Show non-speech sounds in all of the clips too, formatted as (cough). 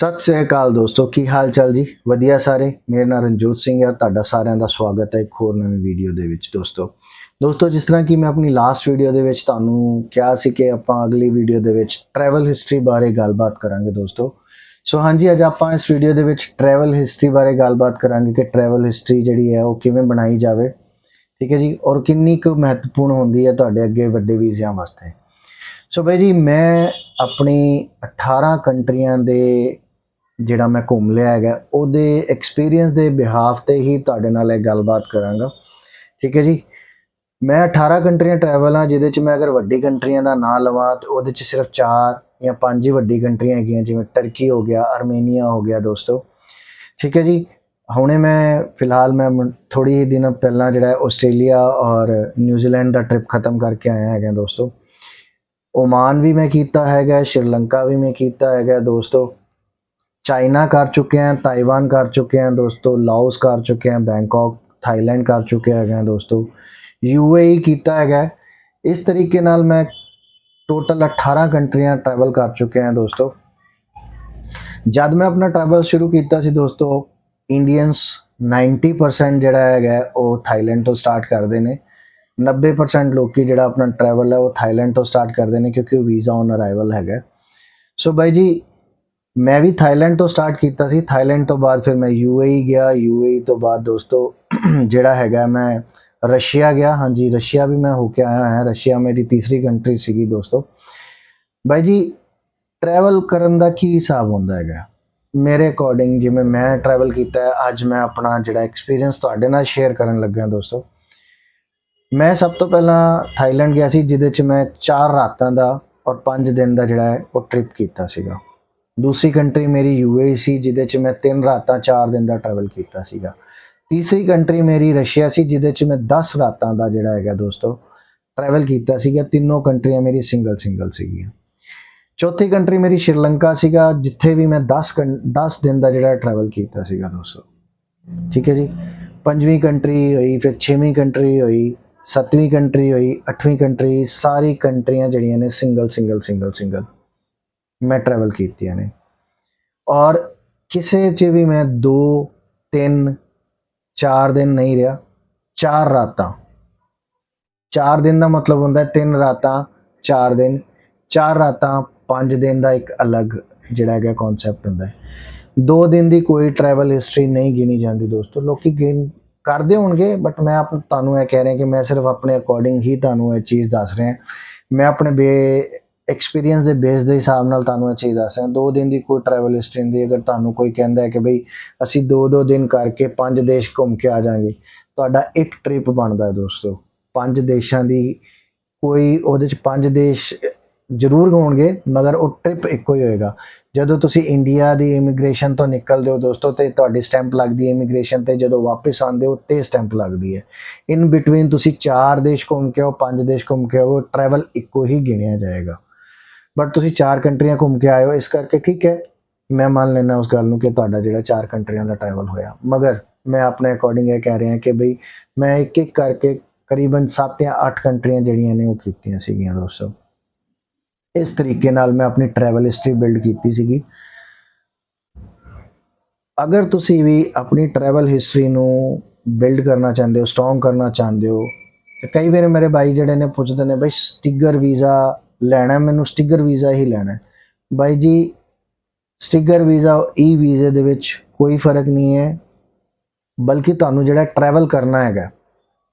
ਸਤਿ ਸ੍ਰੀ ਅਕਾਲ ਦੋਸਤੋ, ਕੀ ਹਾਲ ਚਾਲ ਜੀ? ਵਧੀਆ ਸਾਰੇ? ਮੇਰਾ ਨਾਮ ਰਣਜੋਤ ਸਿੰਘ ਹੈ ਤੁਹਾਡਾ ਸਾਰਿਆਂ ਦਾ ਸਵਾਗਤ ਹੈ ਇੱਕ ਹੋਰ ਨਵੀਂ ਵੀਡੀਓ ਦੇ ਵਿੱਚ ਦੋਸਤੋ। ਦੋਸਤੋ, ਜਿਸ ਤਰ੍ਹਾਂ ਕਿ ਮੈਂ ਆਪਣੀ ਲਾਸਟ ਵੀਡੀਓ ਦੇ ਵਿੱਚ ਤੁਹਾਨੂੰ ਕਿਹਾ ਸੀ ਕਿ ਆਪਾਂ ਅਗਲੀ ਵੀਡੀਓ ਦੇ ਵਿੱਚ ਟਰੈਵਲ ਹਿਸਟਰੀ ਬਾਰੇ ਗੱਲਬਾਤ ਕਰਾਂਗੇ ਦੋਸਤੋ। ਸੋ ਹਾਂਜੀ, ਅੱਜ ਆਪਾਂ ਇਸ ਵੀਡੀਓ ਦੇ ਵਿੱਚ ਟਰੈਵਲ ਹਿਸਟਰੀ ਬਾਰੇ ਗੱਲਬਾਤ ਕਰਾਂਗੇ ਕਿ ਟਰੈਵਲ ਹਿਸਟਰੀ ਜਿਹੜੀ ਹੈ ਉਹ ਕਿਵੇਂ ਬਣਾਈ ਜਾਵੇ। ਠੀਕ ਹੈ ਜੀ? ਔਰ ਕਿੰਨੀ ਕੁ ਮਹੱਤਵਪੂਰਨ ਹੁੰਦੀ ਹੈ ਤੁਹਾਡੇ ਅੱਗੇ ਵੱਡੇ ਵੀਜ਼ਿਆਂ ਵਾਸਤੇ। ਸੋ ਬਾਈ ਜੀ, ਮੈਂ ਆਪਣੀ 18 ਕੰਟਰੀਆਂ ਦੇ ਜਿਹੜਾ ਮੈਂ ਘੁੰਮ ਲਿਆ ਹੈਗਾ, ਉਹਦੇ ਐਕਸਪੀਰੀਅੰਸ ਦੇ ਬਿਹਾਫ ਤੇ ਹੀ ਤੁਹਾਡੇ ਨਾਲ ਇਹ ਗੱਲਬਾਤ ਕਰਾਂਗਾ। ਠੀਕ ਹੈ ਜੀ? ਮੈਂ 18 ਕੰਟਰੀਆਂ ਟਰੈਵਲ ਆ ਜਿਹਦੇ ਚ ਮੈਂ ਅਗਰ ਵੱਡੀ ਕੰਟਰੀਆਂ ਦਾ ਨਾਂ ਲਵਾਂ, ਤੇ ਉਹਦੇ ਚ ਸਿਰਫ 4 ਜਾਂ 5 ਹੀ ਵੱਡੀ ਕੰਟਰੀਆਂ ਹੈਗੀਆਂ, ਜਿਵੇਂ ਟਰਕੀ ਹੋ ਗਿਆ ਆਰਮੇਨੀਆ ਹੋ ਗਿਆ ਦੋਸਤੋ। ਠੀਕ ਹੈ ਜੀ? ਹੁਣੇ ਮੈਂ, ਫਿਲਹਾਲ ਮੈਂ ਥੋੜੀ ਹੀ ਦਿਨ ਪਹਿਲਾਂ ਜਿਹੜਾ ਆਸਟ੍ਰੇਲੀਆ ਔਰ ਨਿਊਜ਼ੀਲੈਂਡ ਦਾ ਟ੍ਰਿਪ ਖਤਮ ਕਰਕੇ ਆਇਆ ਹੈਗਾ ਦੋਸਤੋ। ਓਮਾਨ ਵੀ ਮੈਂ ਕੀਤਾ ਹੈਗਾ, ਸ਼੍ਰੀਲੰਕਾ ਵੀ ਮੈਂ ਕੀਤਾ ਹੈਗਾ ਦੋਸਤੋ। ਚਾਈਨਾ ਕਰ ਚੁੱਕੇ ਹਾਂ ਤਾਈਵਾਨ ਕਰ ਚੁੱਕੇ ਹਾਂ ਦੋਸਤੋ ਲਾਓਸ ਕਰ ਚੁੱਕੇ ਹਾਂ ਬੈਂਕਾਕ ਥਾਈਲੈਂਡ ਕਰ ਚੁੱਕੇ ਹੈਗੇ ਹਾਂ ਦੋਸਤੋ ਯੂਏਈ ਕੀਤਾ ਹੈਗਾ ਇਸ ਤਰੀਕੇ ਨਾਲ ਮੈਂ ਟੋਟਲ 18 ਕੰਟਰੀਆਂ ਟਰੈਵਲ ਕਰ ਚੁੱਕੇ ਹਾਂ ਦੋਸਤੋ ਜਦ ਮੈਂ ਆਪਣਾ ਟਰੈਵਲ ਸ਼ੁਰੂ ਕੀਤਾ ਸੀ ਦੋਸਤੋ ਇੰਡੀਅਨਸ 90% ਜਿਹੜਾ ਹੈਗਾ ਉਹ ਥਾਈਲੈਂਡ ਤੋਂ ਸਟਾਰਟ ਕਰਦੇ ਨੇ 90% ਲੋਕੀ ਜਿਹੜਾ ਆਪਣਾ ਟਰੈਵਲ ਹੈ ਉਹ ਥਾਈਲੈਂਡ ਤੋਂ ਸਟਾਰਟ ਕਰਦੇ ਨੇ ਕਿਉਂਕਿ ਉਹ ਵੀਜ਼ਾ ਔਨ ਅਰਾਈਵਲ ਹੈਗਾ ਸੋ ਬਾਈ ਜੀ ਮੈਂ ਵੀ ਥਾਈਲੈਂਡ ਤੋਂ ਸਟਾਰਟ ਕੀਤਾ ਸੀ। ਥਾਈਲੈਂਡ ਤੋਂ ਬਾਅਦ ਫਿਰ ਮੈਂ ਯੂਏਈ ਗਿਆ। ਯੂਏਈ ਤੋਂ ਬਾਅਦ ਦੋਸਤੋ, (clears throat) ਜਿਹੜਾ ਹੈਗਾ ਮੈਂ ਰਸ਼ੀਆ ਗਿਆ। ਹਾਂਜੀ, ਰਸ਼ੀਆ ਵੀ ਮੈਂ ਹੋ ਕੇ ਆਇਆ ਹਾਂ। ਰਸ਼ੀਆ ਮੇਰੀ ਤੀਸਰੀ ਕੰਟਰੀ ਸੀਗੀ ਦੋਸਤੋ। ਬਾਈ ਜੀ ਟਰੈਵਲ ਕਰਨ ਦਾ ਕੀ ਹਿਸਾਬ ਹੁੰਦਾ ਹੈਗਾ? ਮੇਰੇ ਅਕੋਰਡਿੰਗ ਜਿਵੇਂ ਮੈਂ ਟਰੈਵਲ ਕੀਤਾ ਹੈ ਅੱਜ ਮੈਂ ਆਪਣਾ ਜਿਹੜਾ ਐਕਸਪੀਰੀਅੰਸ ਤੁਹਾਡੇ ਨਾਲ ਸ਼ੇਅਰ ਕਰਨ ਲੱਗਾ ਦੋਸਤੋ। ਮੈਂ ਸਭ ਤੋਂ ਪਹਿਲਾਂ ਥਾਈਲੈਂਡ ਗਿਆ ਸੀ, ਜਿਹਦੇ 'ਚ ਮੈਂ 4 ਰਾਤਾਂ ਦਾ ਔਰ 5 ਦਿਨ ਦਾ ਜਿਹੜਾ ਹੈ ਉਹ ਟ੍ਰਿਪ ਕੀਤਾ ਸੀਗਾ। ਦੂਸਰੀ ਕੰਟਰੀ ਮੇਰੀ ਯੂਏਈ ਸੀ, ਜਿਹਦੇ 'ਚ ਮੈਂ 3 ਰਾਤਾਂ 4 ਦਿਨ ਦਾ ਟਰੈਵਲ ਕੀਤਾ ਸੀਗਾ। ਤੀਸਰੀ ਕੰਟਰੀ ਮੇਰੀ ਰਸ਼ੀਆ ਸੀ, ਜਿਹਦੇ 'ਚ ਮੈਂ 10 ਰਾਤਾਂ ਦਾ ਜਿਹੜਾ ਹੈਗਾ ਦੋਸਤੋ ਟਰੈਵਲ ਕੀਤਾ ਸੀਗਾ। ਤਿੰਨੋਂ ਕੰਟਰੀਆਂ ਮੇਰੀ ਸਿੰਗਲ ਸਿੰਗਲ ਸੀਗੀਆਂ। ਚੌਥੀ ਕੰਟਰੀ ਮੇਰੀ ਸ਼੍ਰੀਲੰਕਾ ਸੀਗਾ, ਜਿੱਥੇ ਵੀ ਮੈਂ 10 10 ਦਿਨ ਦਾ ਜਿਹੜਾ ਟਰੈਵਲ ਕੀਤਾ ਸੀਗਾ ਦੋਸਤੋ। ਠੀਕ ਹੈ ਜੀ? ਪੰਜਵੀਂ ਕੰਟਰੀ ਹੋਈ, ਫਿਰ ਛੇਵੀਂ ਕੰਟਰੀ ਹੋਈ, ਸੱਤਵੀਂ ਕੰਟਰੀ ਹੋਈ, ਅੱਠਵੀਂ ਕੰਟਰੀ, ਸਾਰੀ ਕੰਟਰੀਆਂ ਜਿਹੜੀਆਂ ਨੇ ਸਿੰਗਲ ਸਿੰਗਲ ਸਿੰਗਲ ਸਿੰਗਲ ਮੈਂ ਟਰੈਵਲ ਕੀਤੀਆਂ ਨੇ। ਔਰ ਕਿਸੇ 'ਚ ਵੀ ਮੈਂ 2 3 4 ਦਿਨ ਨਹੀਂ ਰਿਹਾ 4 ਰਾਤਾਂ। 4 ਦਿਨ ਦਾ ਮਤਲਬ ਹੁੰਦਾ 3 ਰਾਤਾਂ 4 ਦਿਨ। 4 ਰਾਤਾਂ 5 ਦਿਨ ਦਾ ਇੱਕ ਅਲੱਗ ਜਿਹੜਾ ਹੈਗਾ ਕਨਸੈਪਟ ਹੁੰਦਾ ਹੈ। 2 ਦਿਨ ਦੀ ਕੋਈ ਟਰੈਵਲ ਹਿਸਟਰੀ ਨਹੀਂ ਗਿਣੀ ਜਾਂਦੀ ਦੋਸਤੋ। ਲੋਕੀ ਗਿਣ, ਕਰਦੇ ਹੋਣਗੇ ਬਟ ਮੈਂ ਆਪ ਤੁਹਾਨੂੰ ਇਹ ਕਹਿ ਰਿਹਾ ਕਿ ਮੈਂ ਸਿਰਫ ਆਪਣੇ ਅਕੋਰਡਿੰਗ ਹੀ ਤੁਹਾਨੂੰ ਇਹ ਚੀਜ਼ ਦੱਸ ਰਿਹਾ। ਮੈਂ ਆਪਣੇ ਬੇ ਐਕਸਪੀਰੀਅੰਸ ਦੇ ਬੇਸ ਦੇ ਹਿਸਾਬ ਨਾਲ ਤੁਹਾਨੂੰ ਇਹ ਚੀਜ਼ ਦੱਸ ਰਿਹਾ। ਦੋ ਦਿਨ ਦੀ ਕੋਈ ਟਰੈਵਲ ਹਿਸਟਰੀ ਨਹੀਂ ਅਗਰ ਤੁਹਾਨੂੰ ਕੋਈ ਕਹਿੰਦਾ ਹੈ ਕਿ ਬਈ ਅਸੀਂ ਦੋ ਦੋ ਦਿਨ ਕਰਕੇ ਪੰਜ ਦੇਸ਼ ਘੁੰਮ ਕੇ ਆ ਜਾਾਂਗੇ ਤੁਹਾਡਾ ਇੱਕ ਟ੍ਰਿਪ ਬਣਦਾ ਹੈ ਦੋਸਤੋ। ਪੰਜ ਦੇਸ਼ਾਂ ਦੀ ਕੋਈ ਉਹਦੇ ਚ ਪੰਜ ਦੇਸ਼ ਜ਼ਰੂਰ ਹੋਣਗੇ, ਮਗਰ ਉਹ ਟ੍ਰਿਪ ਇੱਕੋ ਹੀ ਹੋਏਗਾ। ਜਦੋਂ ਤੁਸੀਂ ਇੰਡੀਆ ਦੀ ਇਮੀਗ੍ਰੇਸ਼ਨ ਤੋਂ ਨਿਕਲਦੇ ਹੋ ਦੋਸਤੋ, ਤੇ ਤੁਹਾਡੀ ਸਟੈਂਪ ਲੱਗਦੀ ਹੈ ਇਮੀਗ੍ਰੇਸ਼ਨ ਤੇ, ਜਦੋਂ ਵਾਪਸ ਆਉਂਦੇ ਹੋ, ਤੇ ਸਟੈਂਪ ਲੱਗਦੀ ਹੈ। ਇਨ ਬਿਟਵੀਨ ਤੁਸੀਂ ਚਾਰ ਦੇਸ਼ ਘੁੰਮ ਕੇ ਆਓ, ਪੰਜ ਦੇਸ਼ ਘੁੰਮ ਕੇ ਆਓ ਟਰੈਵਲ ਇੱਕੋ ਹੀ ਗਿਣਿਆ ਜਾਏਗਾ। ਬਟ ਤੁਸੀਂ ਚਾਰ ਕੰਟਰੀਆਂ ਘੁੰਮ ਕੇ ਆਏ ਹੋ, ਇਸ ਕਰਕੇ ਠੀਕ ਹੈ। ਮੈਂ ਮੰਨ ਲੈਣਾ ਉਸ ਗੱਲ ਨੂੰ ਕਿ ਤੁਹਾਡਾ ਜਿਹੜਾ ਚਾਰ ਕੰਟਰੀਆਂ ਦਾ ਟਰੈਵਲ ਹੋਇਆ। ਮਗਰ ਮੈਂ ਆਪਣੇ ਅਕੋਰਡਿੰਗ ਇਹ ਕਹਿ ਰਿਹਾ ਕਿ ਬਈ ਮੈਂ ਇੱਕ ਇੱਕ ਕਰਕੇ ਕਰੀਬਨ 7 ਜਾਂ 8 ਕੰਟਰੀਆਂ ਜਿਹੜੀਆਂ ਨੇ ਉਹ ਕੀਤੀਆਂ ਸੀਗੀਆਂ ਦੋਸਤੋ। ਇਸ ਤਰੀਕੇ ਨਾਲ ਮੈਂ ਆਪਣੀ ਟਰੈਵਲ ਹਿਸਟਰੀ ਬਿਲਡ ਕੀਤੀ ਸੀਗੀ। ਅਗਰ ਤੁਸੀਂ ਵੀ ਆਪਣੀ ਟਰੈਵਲ ਹਿਸਟਰੀ ਨੂੰ ਬਿਲਡ ਕਰਨਾ ਚਾਹੁੰਦੇ ਹੋ ਸਟਰੋਂਗ ਕਰਨਾ ਚਾਹੁੰਦੇ ਹੋ, ਤੇ ਕਈ ਵਾਰ ਮੇਰੇ ਭਾਈ ਜਿਹੜੇ ਨੇ ਪੁੱਛਦੇ ਨੇ ਬਈ ਸਟਿਗਰ ਵੀਜ਼ਾ ਲੈਣਾ, ਮੈਨੂੰ ਸਟਿਗਰ ਵੀਜ਼ਾ ਹੀ ਲੈਣਾ। ਬਾਈ ਜੀ, ਸਟਿਗਰ ਵੀਜ਼ਾ, ਈ ਵੀਜ਼ੇ ਦੇ ਵਿੱਚ ਕੋਈ ਫ਼ਰਕ ਨਹੀਂ ਹੈ, ਬਲਕਿ ਤੁਹਾਨੂੰ ਜਿਹੜਾ ਟਰੈਵਲ ਕਰਨਾ ਹੈਗਾ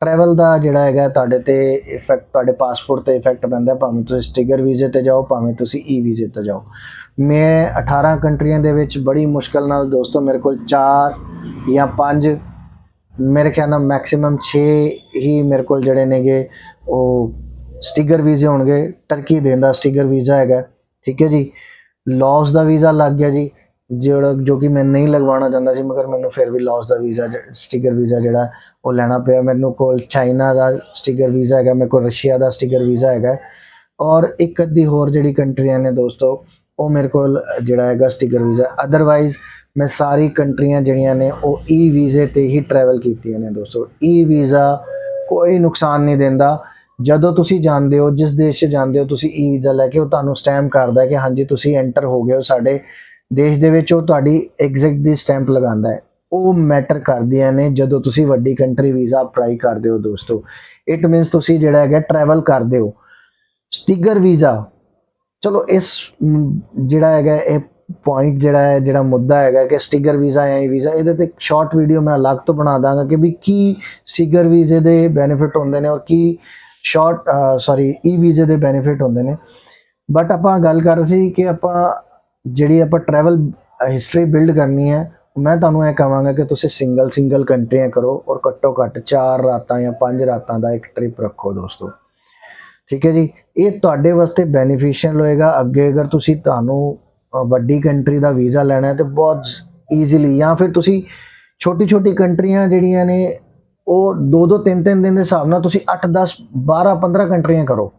ਟਰੈਵਲ ਦਾ ਜਿਹੜਾ ਹੈਗਾ, ਤੁਹਾਡੇ ਤੇ ਇਫੈਕਟ ਤੁਹਾਡੇ ਪਾਸਪੋਰਟ ਤੇ ਇਫੈਕਟ ਪੈਂਦਾ, ਭਾਵੇਂ ਤੁਸੀਂ ਸਟਿਗਰ ਵੀਜ਼ੇ ਤੇ ਜਾਓ, ਭਾਵੇਂ ਤੁਸੀਂ ਈ ਵੀਜ਼ੇ ਤੇ ਜਾਓ। ਮੈਂ 18 ਕੰਟਰੀਆਂ ਦੇ ਵਿੱਚ ਬੜੀ ਮੁਸ਼ਕਲ ਨਾਲ ਦੋਸਤੋ, ਮੇਰੇ ਕੋਲ 4 ਜਾਂ 5 ਮੇਰੇ ਖਿਆਲ ਨਾਲ ਮੈਕਸਿਮਮ 6 ਹੀ ਮੇਰੇ ਕੋਲ ਜਿਹੜੇ ਨੇਗੇ, ਉਹ ਸਟਿਗਰ ਵੀਜ਼ੇ ਹੋਣਗੇ ਟਰਕੀ ਦੇਣ ਦਾ ਸਟਿਗਰ ਵੀਜ਼ਾ ਹੈਗਾ, ਠੀਕ ਹੈ ਜੀ। ਲਾਸ ਦਾ ਵੀਜ਼ਾ ਲੱਗ ਗਿਆ ਜੀ, ਜਿਹੜਾ ਜੋ ਕਿ ਮੈਂ ਨਹੀਂ ਲਗਵਾਉਣਾ ਚਾਹੁੰਦਾ ਸੀ, ਮਗਰ ਮੈਨੂੰ ਫਿਰ ਵੀ ਲਾਸ ਦਾ ਵੀਜ਼ਾ ਸਟਿਗਰ ਵੀਜ਼ਾ ਜਿਹੜਾ, ਉਹ ਲੈਣਾ ਪਿਆ। ਮੈਨੂੰ ਕੋਲ ਚਾਈਨਾ ਦਾ ਸਟਿਗਰ ਵੀਜ਼ਾ ਹੈਗਾ, ਮੇਰੇ ਕੋਲ ਰਸ਼ੀਆ ਦਾ ਸਟਿਗਰ ਵੀਜ਼ਾ ਹੈਗਾ। ਔਰ ਇੱਕ ਅੱਧੀ ਹੋਰ ਜਿਹੜੀ ਕੰਟਰੀਆਂ ਨੇ ਦੋਸਤੋ, ਉਹ ਮੇਰੇ ਕੋਲ ਜਿਹੜਾ ਹੈਗਾ ਸਟਿਗਰ ਵੀਜ਼ਾ। ਅਦਰਵਾਈਜ਼ ਮੈਂ ਸਾਰੀ ਕੰਟਰੀਆਂ ਜਿਹੜੀਆਂ ਨੇ, ਉਹ ਈ ਵੀਜ਼ੇ ਤੇ ਹੀ ਟਰੈਵਲ ਕੀਤੀਆਂ ਨੇ ਦੋਸਤੋ। ਈ ਵੀਜ਼ਾ ਕੋਈ ਨੁਕਸਾਨ ਨਹੀਂ ਦਿੰਦਾ। ਜਦੋਂ ਤੁਸੀਂ ਜਾਂਦੇ ਹੋ, ਜਿਸ ਦੇਸ਼ 'ਚ ਜਾਂਦੇ ਹੋ, ਤੁਸੀਂ ਈ ਵੀਜ਼ਾ ਲੈ ਕੇ ਉਹ ਤੁਹਾਨੂੰ ਸਟੈਂਪ ਕਰਦਾ ਹੈ ਕਿ ਹਾਂਜੀ, ਤੁਸੀਂ ਐਂਟਰ ਹੋ ਗਏ ਹੋ ਸਾਡੇ ਦੇਸ਼ ਦੇ ਵਿੱਚ, ਉਹ ਤੁਹਾਡੀ ਐਗਜ਼ਿਟ ਦੀ ਸਟੈਂਪ ਲਗਾਉਂਦਾ ਹੈ। ਉਹ ਮੈਟਰ ਕਰਦੀਆਂ ਨੇ ਜਦੋਂ ਤੁਸੀਂ ਵੱਡੀ ਕੰਟਰੀ ਵੀਜ਼ਾ ਅਪਲਾਈ ਕਰਦੇ ਹੋ ਦੋਸਤੋ। ਇਟ ਮੀਨਸ ਤੁਸੀਂ ਜਿਹੜਾ ਹੈਗਾ ਟਰੈਵਲ ਕਰਦੇ ਹੋ। Sticker visa. ਚਲੋ, ਇਸ ਜਿਹੜਾ ਹੈਗਾ, ਇਹ ਪੁਆਇੰਟ ਜਿਹੜਾ ਹੈ, ਜਿਹੜਾ ਮੁੱਦਾ ਹੈਗਾ ਕਿ ਸਟਿਗਰ ਵੀਜ਼ਾ ਜਾਂ ਵੀਜ਼ਾ, ਇਹਦੇ ਤੇ ਇੱਕ ਸ਼ਾਰਟ ਵੀਡੀਓ ਮੈਂ ਅਲੱਗ ਤੋਂ ਬਣਾ ਦਾਂਗਾ ਕਿ ਵੀ ਕੀ ਸਟਿਗਰ ਵੀਜ਼ੇ ਦੇ ਬੈਨੀਫਿਟ ਹੁੰਦੇ ਨੇ ਔਰ ਕੀ ਸ਼ਾਰਟ ਸੌਰੀ ਈ ਵੀਜ਼ੇ ਦੇ ਬੈਨੀਫਿਟ ਹੁੰਦੇ ਨੇ। ਬਟ ਆਪਾਂ ਗੱਲ ਕਰ ਰਹੇ ਸੀ ਕਿ ਆਪਾਂ ਜਿਹੜੀ ਆਪਾਂ ਟਰੈਵਲ ਹਿਸਟਰੀ ਬਿਲਡ ਕਰਨੀ ਹੈ, ਮੈਂ ਤੁਹਾਨੂੰ ਇਹ ਕਹਾਂਗਾ ਕਿ ਤੁਸੀਂ ਸਿੰਗਲ ਸਿੰਗਲ ਕੰਟਰੀਆਂ ਕਰੋ ਔਰ ਘੱਟੋ ਘੱਟ 4 ਰਾਤਾਂ ਜਾਂ 5 ਰਾਤਾਂ ਦਾ ਇੱਕ ਟ੍ਰਿਪ ਰੱਖੋ ਦੋਸਤੋ। ਠੀਕ ਹੈ ਜੀ? ਇਹ ਤੁਹਾਡੇ ਵਾਸਤੇ ਬੈਨੀਫੀਸ਼ੀਅਲ ਹੋਏਗਾ। ਅੱਗੇ ਅਗਰ ਤੁਸੀਂ ਤੁਹਾਨੂੰ ਵੱਡੀ ਕੰਟਰੀ ਦਾ ਵੀਜ਼ਾ ਲੈਣਾ ਹੈ ਤੇ ਬਹੁਤ ਈਜ਼ੀਲੀ ਜਾਂ ਫਿਰ ਤੁਸੀਂ ਛੋਟੀ ਛੋਟੀ ਕੰਟਰੀਆਂ ਜਿਹੜੀਆਂ ਨੇ ਉਹ 2-2 3-3 ਦਿਨ ਦੇ ਹਿਸਾਬ ਨਾਲ ਤੁਸੀਂ 8 10 12 15 ਕੰਟਰੀਆਂ ਕਰੋ,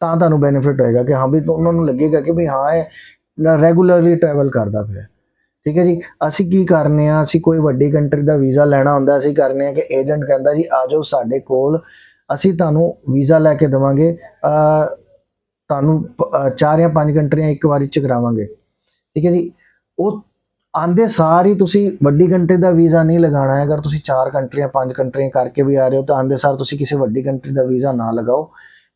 ਤਾਂ ਤੁਹਾਨੂੰ ਬੈਨੀਫਿਟ ਹੋਏਗਾ ਕਿ ਹਾਂ ਵੀ ਉਹਨਾਂ ਨੂੰ ਲੱਗੇਗਾ ਕਿ ਵੀ ਹਾਂ ਇਹ ਰੈਗੂਲਰਲੀ ਟਰੈਵਲ ਕਰਦਾ ਪਿਆ। ਠੀਕ ਹੈ ਜੀ? ਅਸੀਂ ਕੀ ਕਰਨੇ ਆ? ਅਸੀਂ ਕੋਈ ਵੱਡੀ ਕੰਟਰੀ ਦਾ ਵੀਜ਼ਾ ਲੈਣਾ ਹੁੰਦਾ, ਅਸੀਂ ਕਰਨੇ ਆ ਕਿ ਏਜੰਟ ਕਹਿੰਦਾ ਜੀ, ਆ ਜਾਓ ਸਾਡੇ ਕੋਲ, ਅਸੀਂ ਤੁਹਾਨੂੰ ਵੀਜ਼ਾ ਲੈ ਕੇ ਦੇਵਾਂਗੇ ਤੁਹਾਨੂੰ ਪ- ਚਾਰ ਜਾਂ ਪੰਜ ਕੰਟਰੀਆਂ ਇੱਕ ਵਾਰੀ ਚ ਕਰਾਵਾਂਗੇ। ਠੀਕ ਹੈ ਜੀ? ਉਹ ਆਂਦੇ ਸਾਰ ਹੀ ਤੁਸੀਂ ਵੱਡੀ ਕੰਟਰੀ ਦਾ ਵੀਜ਼ਾ ਨਹੀਂ ਲਗਾਉਣਾ ਹੈ ਅਗਰ ਤੁਸੀਂ ਚਾਰ ਕੰਟਰੀਆਂ ਪੰਜ ਕੰਟਰੀਆਂ ਕਰਕੇ ਵੀ ਆ ਰਹੇ ਹੋ, ਤਾਂ ਆਂਦੇ ਸਾਰ ਤੁਸੀਂ ਕਿਸੇ ਵੱਡੀ ਕੰਟਰੀ ਦਾ ਵੀਜ਼ਾ ਨਾ ਲਗਾਓ।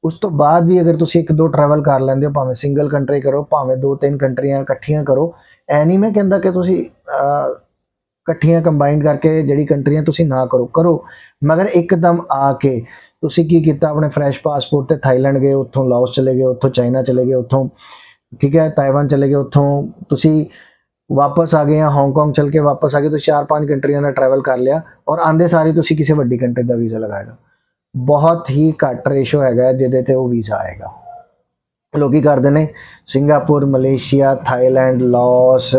ਉਸ ਤੋਂ ਬਾਅਦ ਵੀ ਅਗਰ ਤੁਸੀਂ ਇੱਕ ਦੋ ਟਰੈਵਲ ਕਰ ਲੈਂਦੇ ਹੋ, ਭਾਵੇਂ ਸਿੰਗਲ ਕੰਟਰੀ ਕਰੋ, ਭਾਵੇਂ ਦੋ ਤਿੰਨ ਕੰਟਰੀਆਂ ਇਕੱਠੀਆਂ ਕਰੋ, ਐ ਨਹੀਂ ਮੈਂ ਕਹਿੰਦਾ ਕਿ ਤੁਸੀਂ ਇਕੱਠੀਆਂ ਕੰਬਾਈਨ ਕਰਕੇ ਜਿਹੜੀ ਕੰਟਰੀਆਂ ਤੁਸੀਂ ਨਾ ਕਰੋ ਕਰੋ। ਮਗਰ ਇੱਕਦਮ ਆ ਕੇ ਤੁਸੀਂ ਕੀ ਕੀਤਾ, ਆਪਣੇ ਫਰੈਸ਼ ਪਾਸਪੋਰਟ ਤੇ ਥਾਈਲੈਂਡ ਗਏ, ਉੱਥੋਂ ਲਾਓਸ ਚਲੇ ਗਏ, ਉੱਥੋਂ ਚਾਈਨਾ ਚਲੇ ਗਏ, ਉੱਥੋਂ, ਠੀਕ ਹੈ ਤਾਈਵਾਨ ਚਲੇ ਗਏ, ਉੱਥੋਂ ਤੁਸੀਂ ਵਾਪਸ ਆ ਗਏ ਜਾਂ ਹਾਂਗਕਾਂਗ ਚਲ ਕੇ ਵਾਪਸ ਆ ਗਏ, ਤੁਸੀਂ ਚਾਰ ਪੰਜ ਕੰਟਰੀਆਂ ਦਾ ਟਰੈਵਲ ਕਰ ਲਿਆ ਔਰ ਆਂਦੇ ਸਾਰੇ ਤੁਸੀਂ ਕਿਸੇ ਵੱਡੀ ਕੰਟਰੀ ਦਾ ਵੀਜ਼ਾ ਲਗਾਏਗਾ। ਬਹੁਤ ਹੀ ਘੱਟ ਰੇਸ਼ੋ ਹੈਗਾ ਜਿਹਦੇ ਤੇ ਉਹ ਵੀਜ਼ਾ ਆਏਗਾ। ਲੋਕੀ ਕਰਦੇ ਨੇ ਸਿੰਗਾਪੁਰ, ਮਲੇਸ਼ੀਆ, ਥਾਈਲੈਂਡ, ਲਾਓਸ,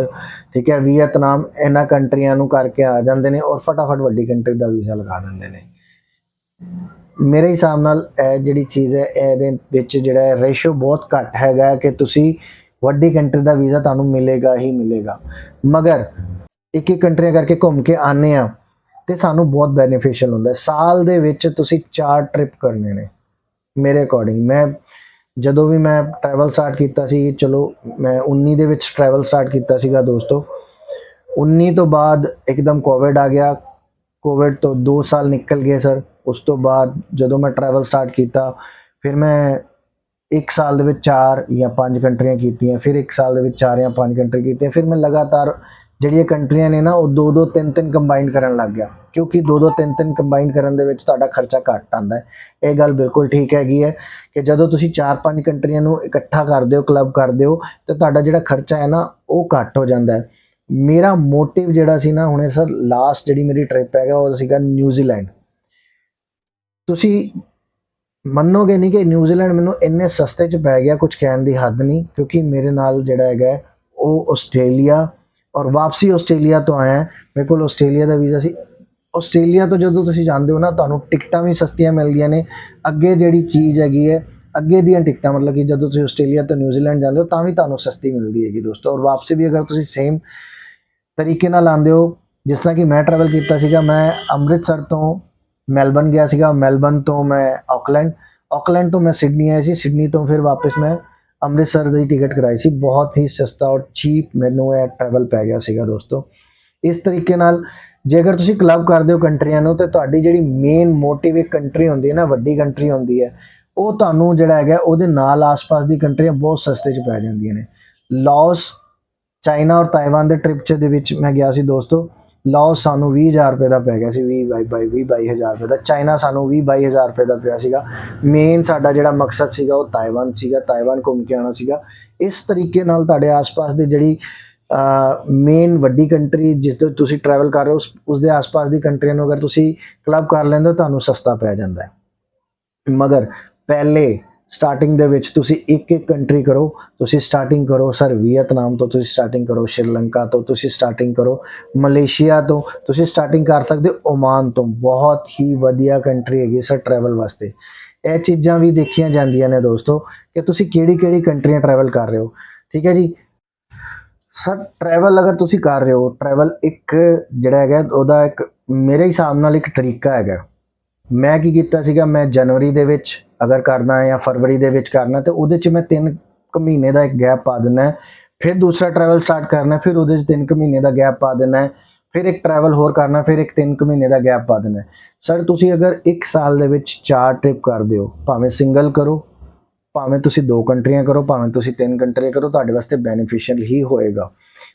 ਠੀਕ ਹੈ, ਵੀਅਤਨਾਮ, ਇਹਨਾਂ ਕੰਟਰੀਆਂ ਨੂੰ ਕਰਕੇ ਆ ਜਾਂਦੇ ਨੇ ਔਰ ਫਟਾਫਟ ਵੱਡੀ ਕੰਟਰੀ ਦਾ ਵੀਜ਼ਾ ਲਗਾ ਦਿੰਦੇ ਨੇ। ਮੇਰੇ ਹਿਸਾਬ ਨਾਲ ਇਹ ਜਿਹੜੀ ਚੀਜ਼ ਹੈ, ਇਹਦੇ ਵਿੱਚ ਜਿਹੜਾ ਰੇਸ਼ੋ ਬਹੁਤ ਘੱਟ ਹੈਗਾ ਕਿ ਤੁਸੀਂ ਵੱਡੀ ਕੰਟਰੀ ਦਾ ਵੀਜ਼ਾ ਤੁਹਾਨੂੰ ਮਿਲੇਗਾ ਹੀ ਮਿਲੇਗਾ। ਮਗਰ ਇੱਕ ਇੱਕ ਕੰਟਰੀਆਂ ਕਰਕੇ ਘੁੰਮ ਕੇ ਆਨੇ ਆ ਤੇ ਸਾਨੂੰ ਬਹੁਤ ਬੈਨੀਫੀਸ਼ੀਅਲ ਹੁੰਦਾ ਹੈ। ਸਾਲ ਦੇ ਵਿੱਚ ਤੁਸੀਂ ਚਾਰ ਟ੍ਰਿਪ ਕਰਨੇ ਨੇ ਮੇਰੇ ਅਕੋਰਡਿੰਗ ਮੈਂ ਜਦੋਂ ਵੀ ਮੈਂ ਟਰੈਵਲ ਸਟਾਰਟ ਕੀਤਾ ਸੀ, ਚਲੋ ਮੈਂ 19 ਦੇ ਵਿੱਚ ਟਰੈਵਲ ਸਟਾਰਟ ਕੀਤਾ ਸੀਗਾ ਦੋਸਤੋ। 19 ਤੋਂ ਬਾਅਦ ਇੱਕਦਮ ਕੋਵਿਡ ਆ ਗਿਆ। ਕੋਵਿਡ ਤੋਂ 2 ਸਾਲ ਨਿਕਲ ਗਏ ਸਰ। ਉਸ ਤੋਂ ਬਾਅਦ ਜਦੋਂ ਮੈਂ ਟਰੈਵਲ ਸਟਾਰਟ ਕੀਤਾ, ਫਿਰ ਮੈਂ ਇੱਕ ਸਾਲ ਦੇ ਵਿੱਚ ਚਾਰ ਜਾਂ ਪੰਜ ਕੰਟਰੀਆਂ ਕੀਤੀਆਂ, ਫਿਰ ਇੱਕ ਸਾਲ ਦੇ ਵਿੱਚ ਚਾਰ ਜਾਂ ਪੰਜ ਕੰਟਰੀ ਕੀਤੀਆਂ, ਫਿਰ ਮੈਂ ਲਗਾਤਾਰ ਜਿਹੜੀਆਂ ਕੰਟਰੀਆਂ ਨੇ ਨਾ, ਉਹ ਦੋ ਦੋ ਤਿੰਨ ਤਿੰਨ ਕੰਬਾਈਨ ਕਰਨ ਲੱਗ ਗਿਆ। ਕਿਉਂਕਿ ਦੋ ਦੋ ਤਿੰਨ ਤਿੰਨ ਕੰਬਾਈਨ ਕਰਨ ਦੇ ਵਿੱਚ ਤੁਹਾਡਾ ਖਰਚਾ ਘੱਟ ਆਉਂਦਾ ਹੈ। ਇਹ ਗੱਲ ਬਿਲਕੁਲ ਠੀਕ ਹੈਗੀ ਹੈ ਕਿ ਜਦੋਂ ਤੁਸੀਂ ਚਾਰ ਪੰਜ ਕੰਟਰੀਆਂ ਨੂੰ ਇਕੱਠਾ ਕਰਦੇ ਹੋ ਕਲੱਬ ਕਰਦੇ ਹੋ, ਤੇ ਤੁਹਾਡਾ ਜਿਹੜਾ ਖਰਚਾ ਹੈ ਨਾ, ਉਹ ਘੱਟ ਹੋ ਜਾਂਦਾ ਹੈ। ਮੇਰਾ ਮੋਟਿਵ ਜਿਹੜਾ ਸੀ ਨਾ, ਹੁਣੇ ਸਰ ਲਾਸਟ ਜਿਹੜੀ ਮੇਰੀ ਟ੍ਰਿਪ ਹੈਗਾ, ਉਹ ਸੀਗਾ ਨਿਊਜ਼ੀਲੈਂਡ ਤੁਸੀਂ ਮੰਨੋਗੇ ਨਹੀਂ ਕਿ ਨਿਊਜ਼ੀਲੈਂਡ ਮੈਨੂੰ ਇੰਨੇ ਸਸਤੇ 'ਚ ਪੈ ਗਿਆ ਕੁਝ ਕਹਿਣ ਦੀ ਹੱਦ ਨਹੀਂ, ਕਿਉਂਕਿ ਮੇਰੇ ਨਾਲ ਜਿਹੜਾ ਹੈਗਾ ਉਹ ਆਸਟ੍ਰੇਲੀਆ ਔਰ ਵਾਪਸੀ ਆਸਟ੍ਰੇਲੀਆ ਤੋਂ ਆਇਆ ਮੇਰੇ ਕੋਲ ਆਸਟ੍ਰੇਲੀਆ ਦਾ ਵੀਜ਼ਾ ਸੀ। ਆਸਟ੍ਰੇਲੀਆ ਤੋਂ ਜਦੋਂ ਤੁਸੀਂ ਜਾਂਦੇ ਹੋ ਨਾ, ਤੁਹਾਨੂੰ ਟਿਕਟਾਂ ਵੀ ਸਸਤੀਆਂ ਮਿਲਦੀਆਂ ਨੇ। ਅੱਗੇ ਜਿਹੜੀ ਚੀਜ਼ ਹੈਗੀ ਹੈ, ਅੱਗੇ ਦੀਆਂ ਟਿਕਟਾਂ, ਮਤਲਬ ਕਿ ਜਦੋਂ ਤੁਸੀਂ ਆਸਟ੍ਰੇਲੀਆ ਤੋਂ ਨਿਊਜ਼ੀਲੈਂਡ ਜਾਂਦੇ ਹੋ, ਤਾਂ ਵੀ ਤੁਹਾਨੂੰ ਸਸਤੀ ਮਿਲਦੀ ਹੈਗੀ ਦੋਸਤੋ। ਔਰ ਵਾਪਸੀ ਵੀ ਅਗਰ ਤੁਸੀਂ ਸੇਮ ਤਰੀਕੇ ਨਾਲ ਆਉਂਦੇ ਹੋ, ਜਿਸ ਤਰ੍ਹਾਂ ਕਿ ਮੈਂ ਟਰੈਵਲ ਕੀਤਾ ਸੀਗਾ, ਮੈਂ ਅੰਮ੍ਰਿਤਸਰ ਤੋਂ ਮੈਲਬਨ ਗਿਆ ਸੀਗਾ ਮੈਲਬਨ ਤੋਂ ਮੈਂ ਆਕਲੈਂਡ ਆਕਲੈਂਡ ਤੋਂ ਮੈਂ ਸਿਡਨੀ ਆਇਆ ਸੀ, ਸਿਡਨੀ ਤੋਂ ਫਿਰ ਵਾਪਸ ਮੈਂ ਅੰਮ੍ਰਿਤਸਰ ਦੀ ਟਿਕਟ ਕਰਾਈ ਸੀ, ਬਹੁਤ ਹੀ ਸਸਤਾ ਔਰ ਚੀਪ ਮੈਨੂੰ ਇਹ ਟਰੈਵਲ ਪੈ ਗਿਆ ਸੀਗਾ ਦੋਸਤੋ। ਇਸ ਤਰੀਕੇ ਨਾਲ ਜੇਕਰ ਤੁਸੀਂ ਕਲੱਬ ਕਰਦੇ ਹੋ ਕੰਟਰੀਆਂ ਨੂੰ, ਤੇ ਤੁਹਾਡੀ ਜਿਹੜੀ ਮੇਨ ਮੋਟਿਵ ਇੱਕ ਕੰਟਰੀ ਹੁੰਦੀ ਹੈ ਨਾ, ਵੱਡੀ ਕੰਟਰੀ ਹੁੰਦੀ ਹੈ, ਉਹ ਤੁਹਾਨੂੰ ਜਿਹੜਾ ਹੈਗਾ, ਉਹਦੇ ਨਾਲ ਆਸ-ਪਾਸ ਦੀ ਕੰਟਰੀਆਂ ਬਹੁਤ ਸਸਤੇ 'ਚ ਪੈ ਜਾਂਦੀਆਂ ਨੇ। ਲਾਓਸ, ਚਾਈਨਾ ਔਰ ਤਾਈਵਾਨ ਦੇ ਟ੍ਰਿਪ 'ਚ ਦੇ ਵਿੱਚ ਮੈਂ ਗਿਆ ਸੀ ਦੋਸਤੋ। ਲਾਓਸ ਸਾਨੂੰ 20000 ਰੁਪਏ ਦਾ ਪੈ ਗਿਆ ਸੀ 20 ਬਾਈ ਬਾਈ 20 22000 ਰੁਪਏ ਦਾ। ਚਾਈਨਾ ਸਾਨੂੰ 20 22000 ਰੁਪਏ ਦਾ ਪਿਆ ਸੀਗਾ। ਮੇਨ ਸਾਡਾ ਜਿਹੜਾ ਮਕਸਦ ਸੀਗਾ, ਉਹ ਤਾਈਵਾਨ ਸੀਗਾ ਤਾਈਵਾਨ ਘੁੰਮ ਕੇ ਆਉਣਾ ਸੀਗਾ। ਇਸ ਤਰੀਕੇ ਨਾਲ ਤੁਹਾਡੇ ਆਸ-ਪਾਸ ਦੀ ਜਿਹੜੀ ਮੇਨ ਵੱਡੀ ਕੰਟਰੀ ਜਿਸ ਤੋਂ ਤੁਸੀਂ ਟਰੈਵਲ ਕਰ ਰਹੇ ਹੋ, ਉਸ- ਉਸ ਦੇ ਆਸ-ਪਾਸ ਦੀ ਕੰਟਰੀਆਂ ਨੂੰ ਅਗਰ ਤੁਸੀਂ ਕਲੱਬ ਕਰ ਲੈਂਦੇ ਹੋ, ਤੁਹਾਨੂੰ ਸਸਤਾ ਪੈ ਜਾਂਦਾ ਹੈ। ਮਗਰ, ਪਹਿਲੇ ਸਟਾਰਟਿੰਗ ਦੇ ਵਿੱਚ ਤੁਸੀਂ ਇੱਕ ਇੱਕ ਕੰਟਰੀ ਕਰੋ, ਤੁਸੀਂ ਸਟਾਰਟਿੰਗ ਕਰੋ ਸਰ ਵੀਅਤਨਾਮ ਤੋਂ, ਤੁਸੀਂ ਸਟਾਰਟਿੰਗ ਕਰੋ ਸ਼੍ਰੀਲੰਕਾ ਤੋਂ, ਤੁਸੀਂ ਸਟਾਰਟਿੰਗ ਕਰੋ ਮਲੇਸ਼ੀਆ ਤੋਂ, ਤੁਸੀਂ ਸਟਾਰਟਿੰਗ ਕਰ ਸਕਦੇ ਹੋ ਓਮਾਨ ਤੋਂ। ਬਹੁਤ ਹੀ ਵਧੀਆ ਕੰਟਰੀ ਹੈਗੀ ਸਰ ਟਰੈਵਲ ਵਾਸਤੇ। ਇਹ ਚੀਜ਼ਾਂ ਵੀ ਦੇਖੀਆਂ ਜਾਂਦੀਆਂ ਨੇ ਦੋਸਤੋ ਕਿ ਤੁਸੀਂ ਕਿਹੜੀ ਕਿਹੜੀ ਕੰਟਰੀਆਂ ਟਰੈਵਲ ਕਰ ਰਹੇ ਹੋ। ਠੀਕ ਹੈ ਜੀ? ਸਰ ਟਰੈਵਲ ਅਗਰ ਤੁਸੀਂ ਕਰ ਰਹੇ ਹੋ ਟਰੈਵਲ ਇੱਕ ਜਿਹੜਾ ਹੈਗਾ, ਉਹਦਾ ਇੱਕ ਮੇਰੇ ਹਿਸਾਬ ਨਾਲ ਇੱਕ ਤਰੀਕਾ ਹੈਗਾ। ਮੈਂ ਕੀ ਕੀਤਾ ਸੀਗਾ, ਮੈਂ ਜਨਵਰੀ ਦੇ ਵਿੱਚ ਅਗਰ ਕਰਨਾ ਹੈ ਜਾਂ ਫਰਵਰੀ ਦੇ ਵਿੱਚ ਕਰਨਾ ਤੇ ਉਹਦੇ ਚ ਮੈਂ ਤਿੰਨ ਕੁ ਮਹੀਨੇ ਦਾ ਇੱਕ ਗੈਪ ਪਾ ਦਿੰਦਾ ਫਿਰ ਦੂਸਰਾ ਟਰੈਵਲ ਸਟਾਰਟ ਕਰਨਾ ਫਿਰ ਉਹਦੇ 'ਚ 3 ਮਹੀਨੇ ਦਾ ਗੈਪ ਪਾ ਦਿੰਦਾ ਫਿਰ ਇੱਕ ਟਰੈਵਲ ਹੋਰ ਕਰਨਾ ਫਿਰ ਇੱਕ 3 ਮਹੀਨੇ ਦਾ ਗੈਪ ਪਾ ਦੇਣਾ ਸਰ ਤੁਸੀਂ ਅਗਰ 1 ਸਾਲ ਦੇ ਵਿੱਚ 4 ਟ੍ਰਿਪ ਕਰਦੇ ਹੋ, ਭਾਵੇਂ ਸਿੰਗਲ ਕਰੋ, ਭਾਵੇਂ ਤੁਸੀਂ ਦੋ ਕੰਟਰੀਆਂ ਕਰੋ, ਭਾਵੇਂ ਤੁਸੀਂ ਤਿੰਨ ਕੰਟਰੀਆਂ ਕਰੋ, ਤੁਹਾਡੇ ਵਾਸਤੇ ਬੈਨੀਫੀਸ਼ੀਅਲ ਹੀ ਹੋਏਗਾ।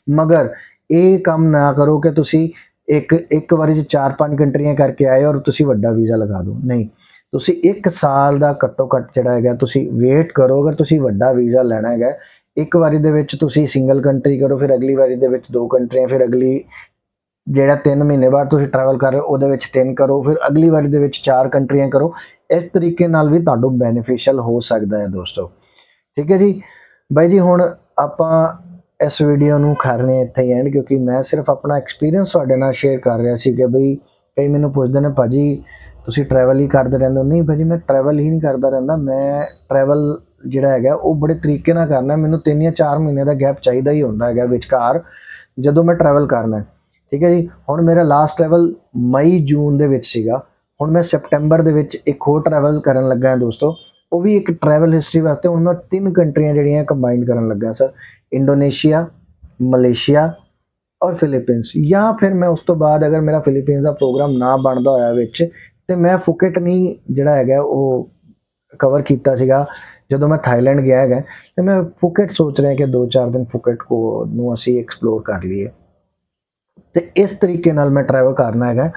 ਮਗਰ ਇਹ ਕੰਮ ਨਾ ਕਰੋ ਕਿ ਤੁਸੀਂ ਇੱਕ ਇੱਕ ਵਾਰੀ ਚ ਚਾਰ ਪੰਜ ਕੰਟਰੀਆਂ ਕਰਕੇ ਆਏ ਔਰ ਤੁਸੀਂ ਵੱਡਾ ਵੀਜ਼ਾ ਲਗਾ ਦਿਓ। ਨਹੀਂ। ਤੁਸੀਂ 1 ਸਾਲ ਦਾ ਘੱਟੋ ਘੱਟ ਜਿਹੜਾ ਹੈਗਾ, ਤੁਸੀਂ ਵੇਟ ਕਰੋ, ਅਗਰ ਤੁਸੀਂ ਵੱਡਾ ਵੀਜ਼ਾ ਲੈਣਾ ਹੈਗਾ, ਇੱਕ ਵਾਰੀ ਦੇ ਵਿੱਚ ਤੁਸੀਂ ਸਿੰਗਲ ਕੰਟਰੀ ਕਰੋ, ਫਿਰ ਅਗਲੀ ਵਾਰੀ ਦੇ ਵਿੱਚ ਦੋ ਕੰਟਰੀਆਂ ਫਿਰ ਅਗਲੀ ਜਿਹੜਾ 3 ਮਹੀਨੇ ਬਾਅਦ ਤੁਸੀਂ ਟਰੈਵਲ ਕਰ ਰਹੇ ਹੋ, ਉਹਦੇ ਵਿੱਚ 3 ਕਰੋ, ਫਿਰ ਅਗਲੀ ਵਾਰੀ ਦੇ ਵਿੱਚ 4 ਕੰਟਰੀਆਂ ਕਰੋ। ਇਸ ਤਰੀਕੇ ਨਾਲ ਵੀ ਤੁਹਾਨੂੰ ਬੈਨੀਫੀਸ਼ੀਅਲ ਹੋ ਸਕਦਾ ਹੈ ਦੋਸਤੋ। ਠੀਕ ਹੈ ਜੀ? ਬਾਈ ਜੀ, ਹੁਣ ਆਪਾਂ ਇਸ ਵੀਡੀਓ ਨੂੰ ਕਰਨੇ ਇੱਥੇ ਹੀ ਐਂਡ ਕਿਉਂਕਿ ਮੈਂ ਸਿਰਫ ਆਪਣਾ ਐਕਸਪੀਰੀਅੰਸ ਤੁਹਾਡੇ ਨਾਲ ਸ਼ੇਅਰ ਕਰ ਰਿਹਾ ਸੀ ਕਿ ਬਈ ਕਈ ਮੈਨੂੰ ਪੁੱਛਦੇ ਨੇ, ਭਾਜੀ ਤੁਸੀਂ ਟਰੈਵਲ ਹੀ ਕਰਦੇ ਰਹਿੰਦੇ ਹੋ। ਨਹੀਂ ਭਾਜੀ, ਮੈਂ ਟਰੈਵਲ ਹੀ ਨਹੀਂ ਕਰਦਾ ਰਹਿੰਦਾ। ਮੈਂ ਟਰੈਵਲ ਜਿਹੜਾ ਹੈਗਾ, ਉਹ ਬੜੇ ਤਰੀਕੇ ਨਾਲ ਕਰਨਾ। ਮੈਨੂੰ 3 ਜਾਂ 4 ਮਹੀਨੇ ਦਾ ਗੈਪ ਚਾਹੀਦਾ ਹੀ ਹੁੰਦਾ ਹੈਗਾ ਵਿਚਕਾਰ, ਜਦੋਂ ਮੈਂ ਟਰੈਵਲ ਕਰਨਾ ਠੀਕ ਹੈ ਜੀ? ਹੁਣ ਮੇਰਾ ਲਾਸਟ ਟਰੈਵਲ ਮਈ, ਜੂਨ ਦੇ ਵਿੱਚ ਸੀਗਾ। ਹੁਣ ਮੈਂ ਸੈਪਟੈਂਬਰ ਦੇ ਵਿੱਚ ਇੱਕ ਹੋਰ ਟਰੈਵਲ ਕਰਨ ਲੱਗਾ ਹਾਂ ਦੋਸਤੋ। ਉਹ ਵੀ ਇੱਕ ਟਰੈਵਲ ਹਿਸਟਰੀ ਵਾਸਤੇ। ਹੁਣ ਮੈਂ ਤਿੰਨ ਕੰਟਰੀਆਂ ਜਿਹੜੀਆਂ ਕੰਬਾਈਨ ਕਰਨ ਲੱਗਾ ਸਰ ਇੰਡੋਨੇਸ਼ੀਆ, ਮਲੇਸ਼ੀਆ ਔਰ ਫਿਲੀਪੀਨਸ ਜਾਂ ਫਿਰ ਮੈਂ ਉਸ ਤੋਂ ਬਾਅਦ ਅਗਰ ਮੇਰਾ ਫਿਲੀਪੀਨਸ ਦਾ ਪ੍ਰੋਗਰਾਮ ਨਾ ਬਣਦਾ ਹੋਇਆ ਵਿੱਚ ਤੇ ਮੈਂ ਫੁਕਟ ਨਹੀਂ ਜਿਹੜਾ ਹੈਗਾ ਉਹ ਕਵਰ ਕੀਤਾ ਸੀਗਾ, ਜਦੋਂ ਮੈਂ ਥਾਈਲੈਂਡ ਗਿਆ ਹੈਗਾ, ਤੇ ਮੈਂ ਫੁਕਟ ਸੋਚ ਰਿਹਾ ਕਿ 2-4 ਦਿਨ ਫੁਕਟ ਕੋ ਨੂੰ ਅਸੀਂ ਐਕਸਪਲੋਰ ਕਰ ਲਈਏ। ਤੇ ਇਸ ਤਰੀਕੇ ਨਾਲ ਮੈਂ ਟਰੈਵਲ ਕਰਨਾ ਹੈਗਾ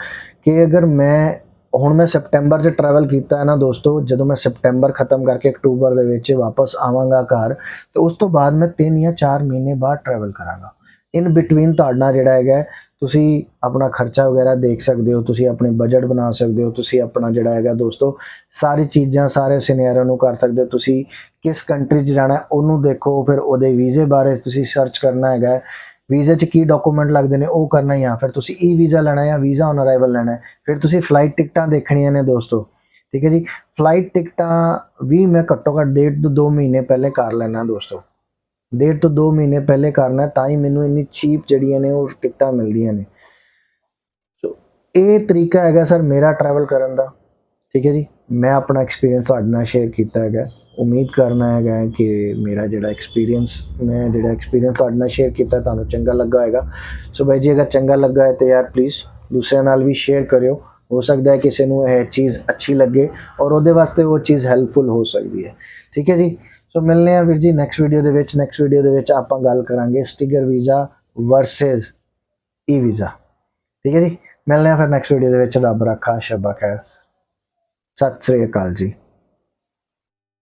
ਕਿ ਅਗਰ ਮੈਂ, ਹੁਣ ਮੈਂ ਸਪਟੈਂਬਰ 'ਚ ਟਰੈਵਲ ਕੀਤਾ ਹੈ ਨਾ ਦੋਸਤੋ, ਜਦੋਂ ਮੈਂ ਸਪਟੈਂਬਰ ਖਤਮ ਕਰਕੇ ਅਕਤੂਬਰ ਦੇ ਵਿੱਚ ਵਾਪਸ ਆਵਾਂਗਾ ਘਰ, ਤੇ ਉਸ ਤੋਂ ਬਾਅਦ ਮੈਂ 3 ਜਾਂ 4 ਮਹੀਨੇ ਬਾਅਦ ਟਰੈਵਲ ਕਰਾਂਗਾ। ਇਨ ਬਿਟਵੀਨ ਤੁਹਾਡਾ ਜਿਹੜਾ ਹੈਗਾ ਤੁਸੀਂ ਆਪਣਾ ਖਰਚਾ ਵਗੈਰਾ ਦੇਖ ਸਕਦੇ ਹੋ, ਤੁਸੀਂ ਆਪਣੇ ਬਜਟ ਬਣਾ ਸਕਦੇ ਹੋ, ਤੁਸੀਂ ਆਪਣਾ ਜਿਹੜਾ ਹੈਗਾ ਦੋਸਤੋ, ਸਾਰੀ ਚੀਜ਼ਾਂ ਸਾਰੇ ਸਿਨੈਰੀਓ ਨੂੰ ਕਰ ਸਕਦੇ ਹੋ। ਤੁਸੀਂ ਕਿਸ ਕੰਟਰੀ 'ਚ ਜਾਣਾ ਉਹਨੂੰ ਦੇਖੋ, ਫਿਰ ਉਹਦੇ ਵੀਜ਼ੇ ਬਾਰੇ ਤੁਸੀਂ ਸਰਚ ਕਰਨਾ ਹੈਗਾ ਵੀਜ਼ੇ 'ਚ ਕੀ ਡਾਕੂਮੈਂਟ ਲੱਗਦੇ ਨੇ, ਉਹ ਕਰਨਾ ਜਾਂ ਫਿਰ ਤੁਸੀਂ ਈ ਵੀਜ਼ਾ ਲੈਣਾ ਹੈ ਜਾਂ ਵੀਜ਼ਾ ਔਨ ਅਰਾਈਵਲ ਲੈਣਾ ਹੈ। ਫਿਰ ਤੁਸੀਂ ਫਲਾਈਟ ਟਿਕਟਾਂ ਦੇਖਣੀਆਂ ਨੇ ਦੋਸਤੋ। ਠੀਕ ਹੈ ਜੀ? ਫਲਾਈਟ ਟਿਕਟਾਂ ਵੀ ਮੈਂ ਘੱਟੋ ਘੱਟ ਡੇਢ ਤੋਂ 2 ਮਹੀਨੇ ਪਹਿਲੇ ਕਰ ਲੈਣਾ ਦੋਸਤੋ। ਡੇਢ ਤੋਂ 2 ਮਹੀਨੇ ਪਹਿਲੇ ਕਰਨਾ ਤਾਂ ਹੀ ਮੈਨੂੰ ਇੰਨੀ ਚੀਪ ਜਿਹੜੀਆਂ ਨੇ ਉਹ ਟਿਕਟਾਂ ਮਿਲਦੀਆਂ ਨੇ। ਸੋ ਇਹ ਤਰੀਕਾ ਹੈਗਾ ਸਰ ਮੇਰਾ ਟਰੈਵਲ ਕਰਨ ਦਾ। ਠੀਕ ਹੈ ਜੀ? ਮੈਂ ਆਪਣਾ ਐਕਸਪੀਰੀਅੰਸ ਤੁਹਾਡੇ ਨਾਲ ਸ਼ੇਅਰ ਕੀਤਾ ਹੈਗਾ। ਉਮੀਦ ਕਰਨਾ ਹੈਗਾ ਕਿ ਮੇਰਾ ਜਿਹੜਾ ਐਕਸਪੀਰੀਅੰਸ ਮੈਂ ਜਿਹੜਾ ਐਕਸਪੀਰੀਅੰਸ ਤੁਹਾਡੇ ਨਾਲ ਸ਼ੇਅਰ ਕੀਤਾ, ਤੁਹਾਨੂੰ ਚੰਗਾ ਲੱਗਾ ਹੋਏਗਾ। ਸੋ ਬਾਈ ਜੀ, ਅਗਰ ਚੰਗਾ ਲੱਗਾ ਹੈ ਤੇ ਯਾਰ ਪਲੀਜ਼ ਦੂਸਰਿਆਂ ਨਾਲ ਵੀ ਸ਼ੇਅਰ ਕਰਿਓ। ਹੋ ਸਕਦਾ ਹੈ ਕਿਸੇ ਨੂੰ ਇਹ ਚੀਜ਼ ਅੱਛੀ ਲੱਗੇ ਔਰ ਉਹਦੇ ਵਾਸਤੇ ਉਹ ਚੀਜ਼ ਹੈਲਪਫੁਲ ਹੋ ਸਕਦੀ ਹੈ। ਠੀਕ ਹੈ ਜੀ? ਸੋ ਮਿਲਨੇ ਆ ਵੀਰ ਜੀ ਨੈਕਸਟ ਵੀਡੀਓ ਦੇ ਵਿੱਚ ਨੈਕਸਟ ਵੀਡੀਓ ਦੇ ਵਿੱਚ ਆਪਾਂ ਗੱਲ ਕਰਾਂਗੇ sticker visa versus E visa. ਠੀਕ ਹੈ ਜੀ? ਮਿਲਨੇ ਆ ਫਿਰ ਨੈਕਸਟ ਵੀਡੀਓ ਦੇ ਵਿੱਚ। ਰੱਬ ਰੱਖਾ, ਸ਼ਬਾ ਖੈਰ। ਸਤਿ ਸ੍ਰੀ ਅਕਾਲ ਜੀ।